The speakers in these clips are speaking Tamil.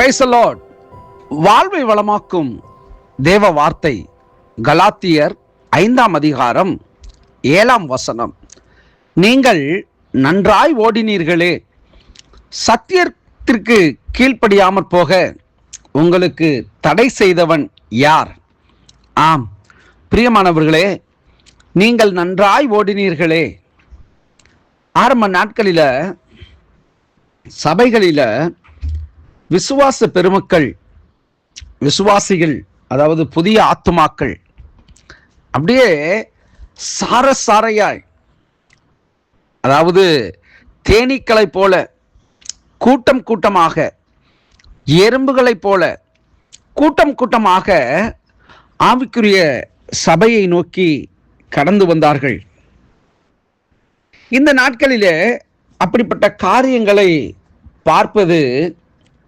பிரைஸ் லார்ட் வாழ்வை வளமாக்கும் தேவ வார்த்தை கலாத்தியர் ஐந்தாம் அதிகாரம் ஏழாம் வசனம். நீங்கள் நன்றாய் ஓடினீர்களே சத்தியத்திற்கு கீழ்ப்படியாமற் போக உங்களுக்கு தடை செய்தவன் யார்? ஆம் பிரியமானவர்களே நீங்கள் நன்றாய் ஓடினீர்களே. ஆரம்ப நாட்களில் சபைகளில் விசுவாச பெருமக்கள் விசுவாசிகள் அதாவது புதிய ஆத்துமாக்கள் அப்படியே சார சாரையாய் அதாவது தேனீக்களை போல கூட்டம் கூட்டமாக எறும்புகளைப் போல கூட்டம் கூட்டமாக ஆவிக்குரிய சபையை நோக்கி கடந்து வந்தார்கள். இந்த நாட்களிலே அப்படிப்பட்ட காரியங்களை பார்ப்பது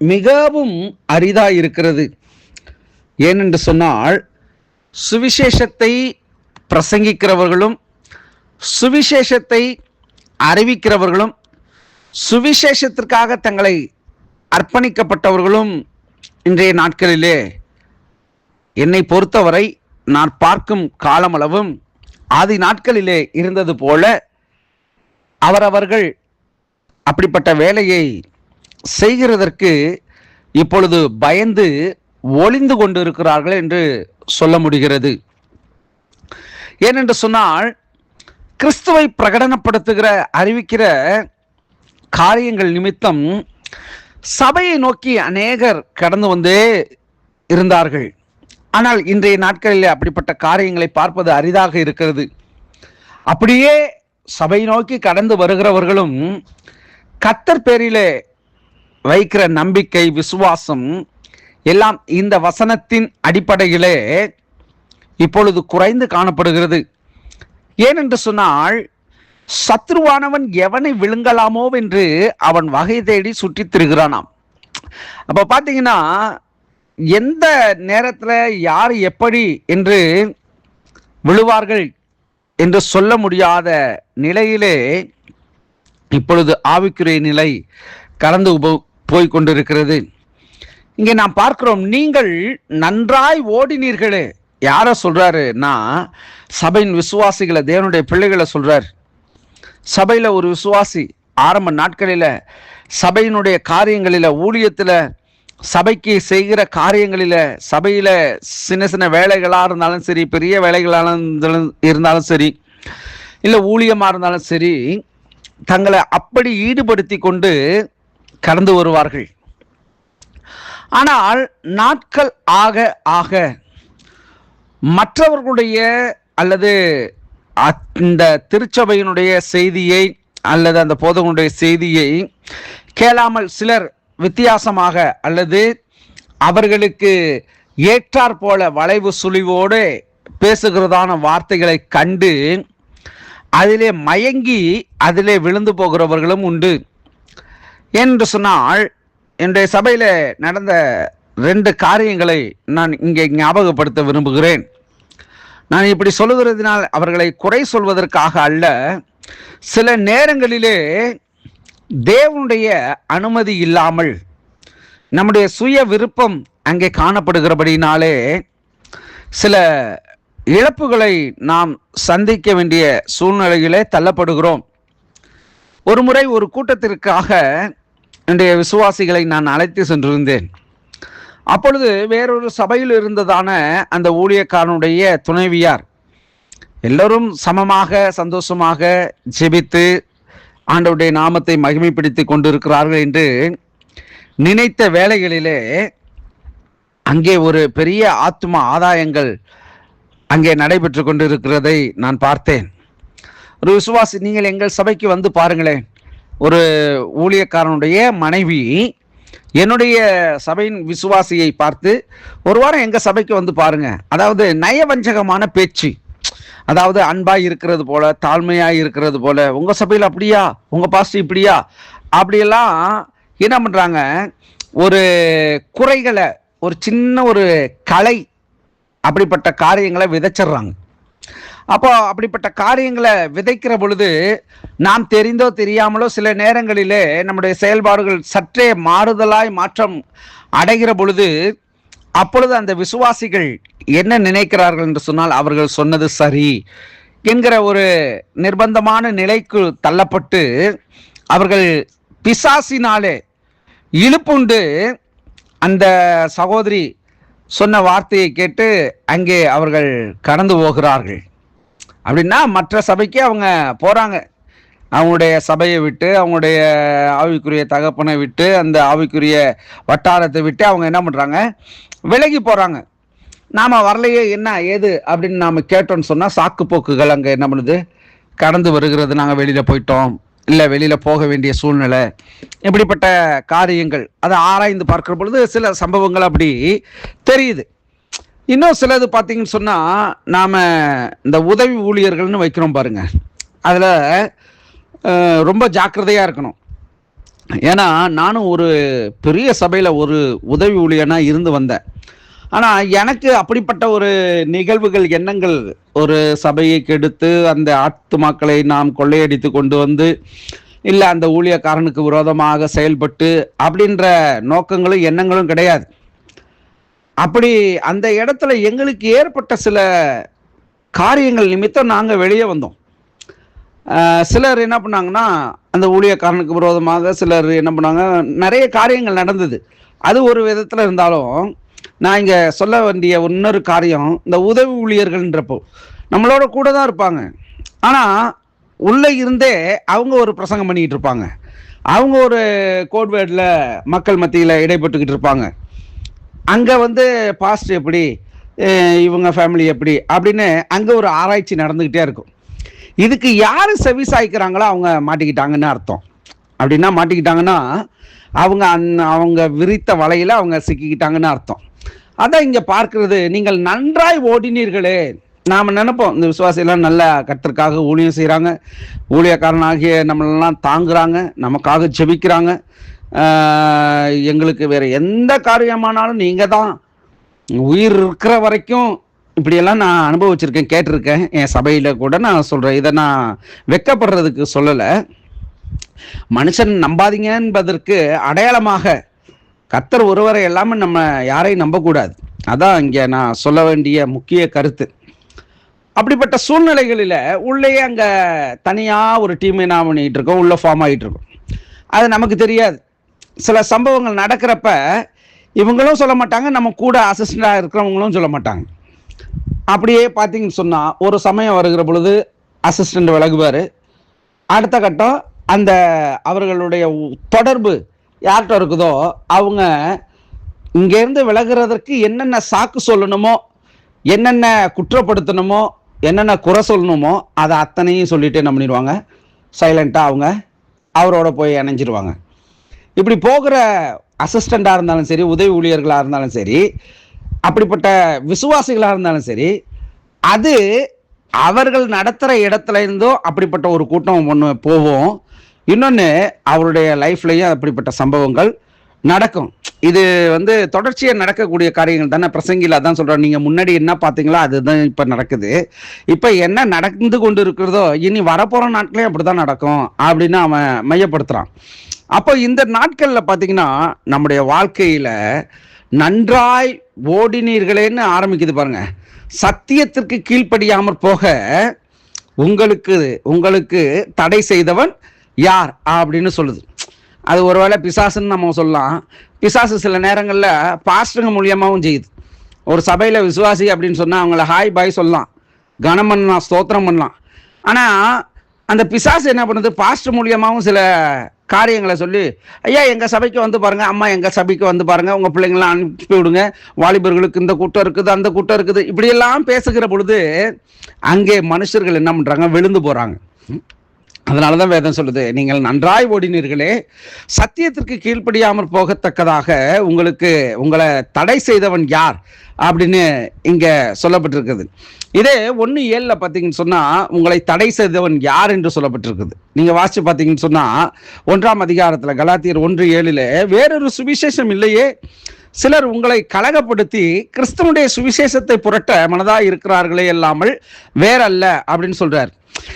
மிகவும் அரிதாக இருக்கிறது. ஏனென்று சொன்னால் சுவிசேஷத்தை பிரசங்கிக்கிறவர்களும் சுவிசேஷத்தை அறிவிக்கிறவர்களும் சுவிசேஷத்திற்காக தங்களை அர்ப்பணிக்கப்பட்டவர்களும் இன்றைய நாட்களிலே. என்னை பொறுத்தவரை நான் பார்க்கும் காலமளவும் ஆதி நாட்களிலே இருந்தது போல அவரவர்கள் அப்படிப்பட்ட வேலையை செய்கிறதற்கு இப்பொழுது பயந்து ஒளிந்து கொண்டிருக்கிறார்கள் என்று சொல்ல முடிகிறது. ஏனென்று சொன்னால் கிறிஸ்துவை பிரகடனப்படுத்துகிற அறிவிக்கிற காரியங்கள் நிமித்தம் சபையை நோக்கி அநேகர் கடந்து வந்தே இருந்தார்கள். ஆனால் இன்றைய நாட்களில் அப்படிப்பட்ட காரியங்களை பார்ப்பது அரிதாக இருக்கிறது. அப்படியே சபை நோக்கி கடந்து வருகிறவர்களும் கத்தர் பேரிலே வைக்கிற நம்பிக்கை விசுவாசம் எல்லாம் இந்த வசனத்தின் அடிப்படையிலே இப்பொழுது குறைந்து காணப்படுகிறது. ஏனென்று சொன்னால் சத்ருவானவன் எவனை விழுங்கலாமோ என்று அவன் வகை தேடி சுற்றித் திருகிறானாம். அப்ப பாத்தீங்கன்னா எந்த நேரத்துல யார் எப்படி என்று விழுவார்கள் என்று சொல்ல முடியாத நிலையிலே இப்பொழுது ஆவிக்குரிய நிலை கலந்து போ- போய்கொண்டிருக்கிறது இங்கே நாம் பார்க்கிறோம் நீங்கள் நன்றாய் ஓடினீர்களே. யாரை சொல்றாருன்னா சபையின் விசுவாசிகளை தேவனுடைய பிள்ளைகளை சொல்கிறார் சபையில் ஒரு விசுவாசி ஆரம்ப நாட்களில் சபையினுடைய காரியங்களில் ஊழியத்தில் சபைக்கு செய்கிற காரியங்களில் சபையில் சின்ன சின்ன வேலைகளாக இருந்தாலும் சரி பெரிய வேலைகளாக இருந்தாலும் இருந்தாலும் சரி இல்லை ஊழியமாக இருந்தாலும் சரி தங்களை அப்படி ஈடுபடுத்தி கொண்டு கடந்து வருவார்கள். ஆனால் நாட்கள் ஆக ஆக மற்றவர்களுடைய அல்லது அந்த திருச்சபையினுடைய செய்தியை அல்லது அந்த போதகனுடைய செய்தியை கேளாமல் சிலர் வித்தியாசமாக அல்லது அவர்களுக்கு ஏற்றாற் போல வளைவு சுழிவோடு பேசுகிறதான வார்த்தைகளை கண்டு அதிலே மயங்கி அதிலே விழுந்து போகிறவர்களும் உண்டு. என்று சொன்னால் என்னுடைய சபையில் நடந்த ரெண்டு காரியங்களை நான் இங்கே ஞாபகப்படுத்த விரும்புகிறேன். நான் இப்படி சொல்லுகிறதுனால் அவர்களை குறை சொல்வதற்காக அல்ல சில நேரங்களிலே தேவனுடைய அனுமதி இல்லாமல் நம்முடைய சுய விருப்பம் அங்கே காணப்படுகிறபடினாலே சில இழப்புகளை நாம் சந்திக்க வேண்டிய சூழ்நிலையிலே தள்ளப்படுகிறோம். ஒரு முறை ஒரு கூட்டத்திற்காக என்னுடைய விசுவாசிகளை நான் அழைத்து சென்றிருந்தேன். அப்பொழுது வேறொரு சபையில் இருந்ததான அந்த ஊழியக்காரனுடைய துணைவியார் எல்லோரும் சமமாக சந்தோஷமாக ஜெபித்து ஆண்டவுடைய நாமத்தை மகிமைப்படுத்தி கொண்டிருக்கிறார்கள் என்று நினைத்த வேலைகளிலே அங்கே ஒரு பெரிய ஆத்ம ஆதாயங்கள் அங்கே நடைபெற்று கொண்டிருக்கிறதை நான் பார்த்தேன். ஒரு விசுவாசி நீங்கள் எங்கள் சபைக்கு வந்து பாருங்களேன். ஒரு ஊழியக்காரனுடைய மனைவி என்னுடைய சபையின் விசுவாசியை பார்த்து ஒரு வாரம் எங்கள் சபைக்கு வந்து பாருங்க. அதாவது நயவஞ்சகமான பேச்சு. அதாவது அன்பாக இருக்கிறது போல தாழ்மையாக இருக்கிறது போல உங்கள் சபையில் அப்படியா? உங்கள் பாஸ்ட் இப்படியா? அப்படியெல்லாம் என்ன பண்ணுறாங்க ஒரு குறைகளை ஒரு சின்ன ஒரு கலை அப்படிப்பட்ட காரியங்களை விதைச்சிடுறாங்க. அப்போ அப்படிப்பட்ட காரியங்களை விதைக்கிற பொழுது நாம் தெரிந்தோ தெரியாமலோ சில நேரங்களிலே நம்முடைய செயல்பாடுகள் சற்றே மாறுதலாய் மாற்றம் அடைகிற பொழுது அப்பொழுது அந்த விசுவாசிகள் என்ன நினைக்கிறார்கள் என்று சொன்னால் அவர்கள் சொன்னது சரி என்கிற ஒரு நிர்பந்தமான நிலைக்கு தள்ளப்பட்டு அவர்கள் பிசாசினாலே இழுப்புண்டு அந்த சகோதரி சொன்ன வார்த்தையை கேட்டு அங்கே அவர்கள் கடந்து போகிறார்கள். அப்படின்னா மற்ற சபைக்கு அவங்க போகிறாங்க அவங்களுடைய சபையை விட்டு அவங்களுடைய ஆவிக்குரிய தகப்பனை விட்டு அந்த ஆவிக்குரிய வட்டாரத்தை விட்டு அவங்க என்ன பண்ணுறாங்க விலகி போகிறாங்க நாம் வரலையே என்ன ஏது அப்படின்னு நாம் கேட்டோம்னு சொன்னால் சாக்கு போக்குகள் அங்கே என்ன பண்ணுது? கடந்து வருகிறது. நாங்கள் வெளியில் போயிட்டோம். இல்லை வெளியில் போக வேண்டிய சூழ்நிலை. இப்படிப்பட்ட காரியங்கள். அதை ஆராய்ந்து பார்க்குற பொழுது சில சம்பவங்கள் அப்படி தெரியுது. இன்னும் சிலது பார்த்தீங்கன்னு சொன்னால் நாம் இந்த உதவி ஊழியர்கள்னு வைக்கிறோம் பாருங்க. அதில் ரொம்ப ஜாக்கிரதையாக இருக்கணும். ஏன்னா நானும் ஒரு பெரிய சபையில் ஒரு உதவி ஊழியனாக இருந்து வந்தேன். ஆனால் எனக்கு அப்படிப்பட்ட ஒரு நிகழ்வுகள் எண்ணங்கள் ஒரு சபையை கெடுத்து அந்த ஆத்துமாக்களை நாம் கொள்ளையடித்து கொண்டு வந்து இல்லை அந்த ஊழியக்காரனுக்கு விரோதமாக செயல்பட்டு அப்படின்ற நோக்கங்களும் எண்ணங்களும் கிடையாது. அப்படி அந்த இடத்துல எங்களுக்கு ஏற்பட்ட சில காரியங்கள் நிமித்தம் நாங்கள் வெளியே வந்தோம். சிலர் என்ன பண்ணாங்கன்னா அந்த ஊழியக்காரனுக்கு விரோதமாக சிலர் என்ன பண்ணாங்க நிறைய காரியங்கள் நடந்தது. அது ஒரு விதத்தில் இருந்தாலும் நான் இங்கே சொல்ல வேண்டிய இன்னொரு காரியம் இந்த உதவி ஊழியர்கள்ன்றப்போ நம்மளோட கூட தான் இருப்பாங்க. ஆனால் உள்ளே இருந்தே அவங்க ஒரு பிரசங்கம் பண்ணிக்கிட்டு இருப்பாங்க. அவங்க ஒரு கோட்வேர்டில் மக்கள் மத்தியில் இடைப்பட்டுக்கிட்டு இருப்பாங்க. அங்கே வந்து பாஸ்ட் எப்படி? இவங்க ஃபேமிலி எப்படி? அப்படின்னு அங்கே ஒரு ஆராய்ச்சி நடந்துக்கிட்டே இருக்கும். இதுக்கு யார் செவி சாய்க்கிறாங்களோ அவங்க மாட்டிக்கிட்டாங்கன்னு அர்த்தம். அப்படின்னா மாட்டிக்கிட்டாங்கன்னா அவங்க அந் அவங்க விரித்த வலையில் அவங்க சிக்கிக்கிட்டாங்கன்னு அர்த்தம். அதான் இங்கே பார்க்கறது நீங்கள் நன்றாய் ஓடினீர்களே. நாம் நினைப்போம் இந்த விசுவாசியெல்லாம் நல்ல கத்திற்காக ஊழியம் செய்கிறாங்க ஊழியக்காரனாகிய நம்மளெல்லாம் தாங்குறாங்க நமக்காக ஜெபிக்கிறாங்க. எங்களுக்கு வேற எந்த காரியமானாலும் நீங்கள் தான். உயிர் இருக்கிற வரைக்கும் இப்படியெல்லாம் நான் அனுபவிச்சிருக்கேன் கேட்டிருக்கேன். என் சபையில் கூட நான் சொல்கிறேன் இதை நான் வெக்கப்படுறதுக்கு சொல்லலை. மனுஷன் நம்பாதீங்க என்பதற்கு அடையாளமாக கத்தர் ஒருவரை எல்லாமே நம்ம யாரையும் நம்பக்கூடாது. அதான் இங்கே நான் சொல்ல வேண்டிய முக்கிய கருத்து. அப்படிப்பட்ட சூழ்நிலைகளில் உள்ளேயே அங்கே தனியாக ஒரு டீமை நான் பண்ணிகிட்டு இருக்கோம். உள்ளே ஃபார்ம் ஆகிட்டு இருக்கோம். அது நமக்கு தெரியாது. சில சம்பவங்கள் நடக்கிறப்ப இவங்களும் சொல்ல மாட்டாங்க நம்ம கூட அசிஸ்டண்டாக இருக்கிறவங்களும் சொல்ல மாட்டாங்க. அப்படியே பார்த்தீங்கன்னு சொன்னால் ஒரு சமயம் வருகிற பொழுது அசிஸ்டண்ட் விலகுவார். அடுத்த கட்டம் அந்த அவர்களுடைய தொடர்பு யார்கிட்ட இருக்குதோ அவங்க இங்கேருந்து விலகுறதற்கு என்னென்ன சாக்கு சொல்லணுமோ என்னென்ன குற்றப்படுத்தணுமோ என்னென்ன குறை சொல்லணுமோ அதை அத்தனையும் சொல்லிட்டு என்ன பண்ணிடுவாங்க? சைலண்ட்டாக அவங்க அவரோட போய் இணைஞ்சிருவாங்க. இப்படி போகிற அசிஸ்டண்ட்டாக இருந்தாலும் சரி உதவி ஊழியர்களாக இருந்தாலும் சரி அப்படிப்பட்ட விசுவாசிகளாக இருந்தாலும் சரி அது அவர்கள் நடத்துகிற இடத்துல இருந்தோ அப்படிப்பட்ட ஒரு கூட்டம் ஒன்று போவோம் இன்னொன்று அவருடைய லைஃப்லையும் அப்படிப்பட்ட சம்பவங்கள் நடக்கும். இது வந்து தொடர்ச்சியாக நடக்கக்கூடிய காரியங்கள் தானே பிரசங்கில அதான் சொல்கிறோம் நீங்கள் முன்னாடி என்ன பார்த்தீங்களோ அதுதான் இப்போ நடக்குது. இப்போ என்ன நடந்து கொண்டு இருக்கிறதோ இனி வரப்போகிற நாட்களையும் அப்படி தான் நடக்கும் அப்படின்னு அவன் மையப்படுத்துகிறான் அப்போ இந்த நாட்களில் பார்த்தீங்கன்னா நம்முடைய வாழ்க்கையில் நன்றாய் ஓடினீர்களேன்னு ஆரம்பிக்குது பாருங்க. சத்தியத்திற்கு கீழ்ப்படியாமற் போக உங்களுக்கு உங்களுக்கு தடை செய்தவன் யார்? அப்படின்னு சொல்லுது. அது ஒருவேளை பிசாசுன்னு நம்ம சொல்லலாம். பிசாசு சில நேரங்களில் பாஸ்டருங்க மூலியமாகவும் செய்யுது. ஒரு சபையில் விசுவாசி அப்படின்னு சொன்னால் அவங்கள ஹாய் பாய் சொல்லலாம். கனம் பண்ணலாம் ஸ்தோத்திரம் பண்ணலாம். ஆனால் அந்த பிசாசு என்ன பண்ணுது? பாஸ்டர் மூலியமாகவும் சில காரியங்களை சொல்லி ஐயா எங்கள் சபைக்கு வந்து பாருங்கள் அம்மா எங்கள் சபைக்கு வந்து பாருங்கள் உங்கள் பிள்ளைங்களாம் அனுப்பி விடுங்க வாலிபர்களுக்கு இந்த கூட்டம் இருக்குது அந்த கூட்டம் இருக்குது. இப்படியெல்லாம் பேசுகிற பொழுது அங்கே மனுஷர்கள் என்ன பண்ணுறாங்க விழுந்து போகிறாங்க அதனால தான் வேதம் சொல்லுது நீங்கள் நன்றாய் ஓடினீர்களே சத்தியத்திற்கு கீழ்ப்படியாமல் போகத்தக்கதாக உங்களுக்கு உங்களை தடை செய்தவன் யார் அப்படின்னு இங்கே சொல்லப்பட்டிருக்குது. இதே ஒன்று ஏழில் பார்த்தீங்கன்னு சொன்னால் உங்களை தடை செய்தவன் யார் என்று சொல்லப்பட்டிருக்குது. நீங்கள் வாசித்து பார்த்தீங்கன்னு சொன்னால் ஒன்றாம் அதிகாரத்தில் கலாத்தியர் ஒன்று ஏழில் வேறொரு சுவிசேஷம் இல்லையே சிலர் உங்களை கலகப்படுத்தி கிறிஸ்தவனுடைய சுவிசேஷத்தை புரட்ட மனதாக இருக்கிறார்களே இல்லாமல் வேறல்ல அப்படின்னு சொல்கிறார்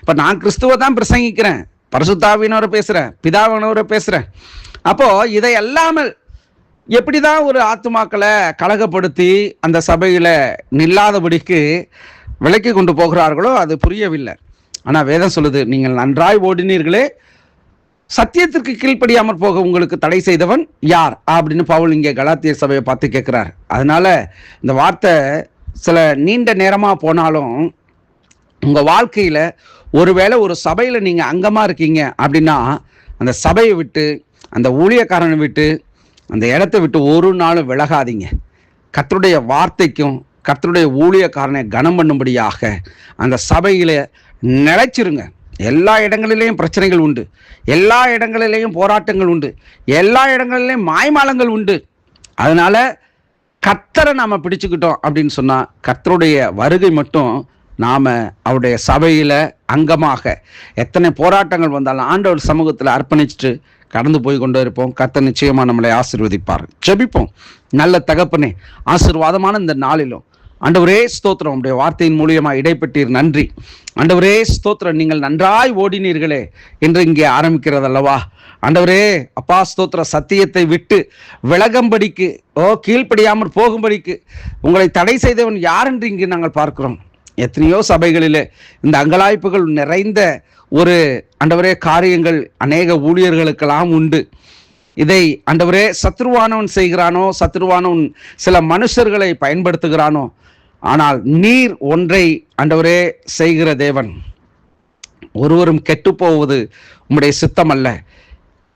இப்போ நான் கிறிஸ்துவ தான் பிரசங்கிக்கிறேன். பரிசுத்தாவினவரை பேசுகிறேன் பிதாவினவரை பேசுகிறேன் அப்போது இதை அல்லாமல் எப்படி தான் ஒரு ஆத்துமாக்களை கலகப்படுத்தி அந்த சபையில் நில்லாதபடிக்கு விலக்கி கொண்டு போகிறார்களோ அது புரியவில்லை. ஆனால் வேதம் சொல்லுது நீங்கள் நன்றாய் ஓடினீர்களே சத்தியத்திற்கு கீழ்ப்படியாமல் போக உங்களுக்கு தடை செய்தவன் யார்? அப்படின்னு பவுல் இங்கே கலாத்திய சபையை பார்த்து கேட்குறார். அதனால இந்த வார்த்தை சில நீண்ட நேரமாக போனாலும் உங்கள் வாழ்க்கையில் ஒருவேளை ஒரு சபையில் நீங்கள் அங்கமாக இருக்கீங்க அப்படின்னா அந்த சபையை விட்டு அந்த ஊழியக்காரனை விட்டு அந்த இடத்த விட்டு ஒரு நாளும் விலகாதீங்க. கத்தருடைய வார்த்தைக்கும் கத்தருடைய ஊழியக்காரனை கனம் பண்ணும்படியாக அந்த சபையில் நிலைச்சிருங்க. எல்லா இடங்களிலேயும் பிரச்சனைகள் உண்டு. எல்லா இடங்களிலேயும் போராட்டங்கள் உண்டு. எல்லா இடங்களிலேயும் மாய்மாலங்கள் உண்டு. அதனால் கத்தரை நாம் பிடிச்சுக்கிட்டோம் அப்படின்னு சொன்னால் கத்தருடைய வருகை மட்டும் நாம் அவருடைய சபையில் அங்கமாக எத்தனை போராட்டங்கள் வந்தாலும் ஆண்டவர் சமூகத்தில் அர்ப்பணிச்சுட்டு கடந்து போய் கொண்டு இருப்போம். கத்த நிச்சயமாக நம்மளை ஆசீர்வதிப்பார். ஜெபிப்போம். நல்ல தகப்பனே ஆசீர்வாதமான இந்த நாளிலும் ஆண்டவரே ஸ்தோத்திரம். உடைய வார்த்தையின் மூலியமாக இடைப்பட்டீர். நன்றி. ஆண்டவரே ஸ்தோத்திரம். நீங்கள் நன்றாய் ஓடினீர்களே என்று இங்கே ஆரம்பிக்கிறது அல்லவா ஆண்டவரே அப்பா ஸ்தோத்திர சத்தியத்தை விட்டு விலகம்படிக்கு ஓ கீழ்ப்படியாமல் போகும்படிக்கு உங்களை தடை செய்தவன் யார் என்று இங்கே நாங்கள் பார்க்கிறோம். எத்தனையோ சபைகளிலே இந்த அங்கலாய்ப்புகள் நிறைந்த ஒரு அண்டவரே காரியங்கள் அநேக ஊழியர்களுக்கெல்லாம் உண்டு. இதை அண்டவரே சத்ருவானவன் செய்கிறானோ சத்ருவானவன் சில மனுஷர்களை பயன்படுத்துகிறானோ ஆனால் நீர் ஒன்றை அண்டவரே செய்கிற தேவன். ஒருவரும் கெட்டு போவது உம்முடைய சித்தம் அல்ல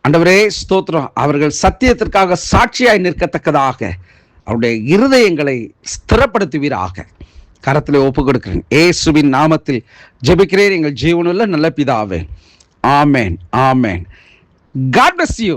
அண்டவரே ஸ்தோத்திரம். அவர்கள் சத்தியத்திற்காக சாட்சியாய் நிற்கத்தக்கதாக. அவருடைய இருதயங்களை ஸ்திரப்படுத்துவீராக. கரத்தில் ஒப்பு கொடுக்கிறேன் ஏசுவின் நாமத்தில் ஜெபிக்கிறேன். எங்கள் ஜீவனுள்ள நல்ல பிதாவே. ஆமேன் ஆமேன். God bless you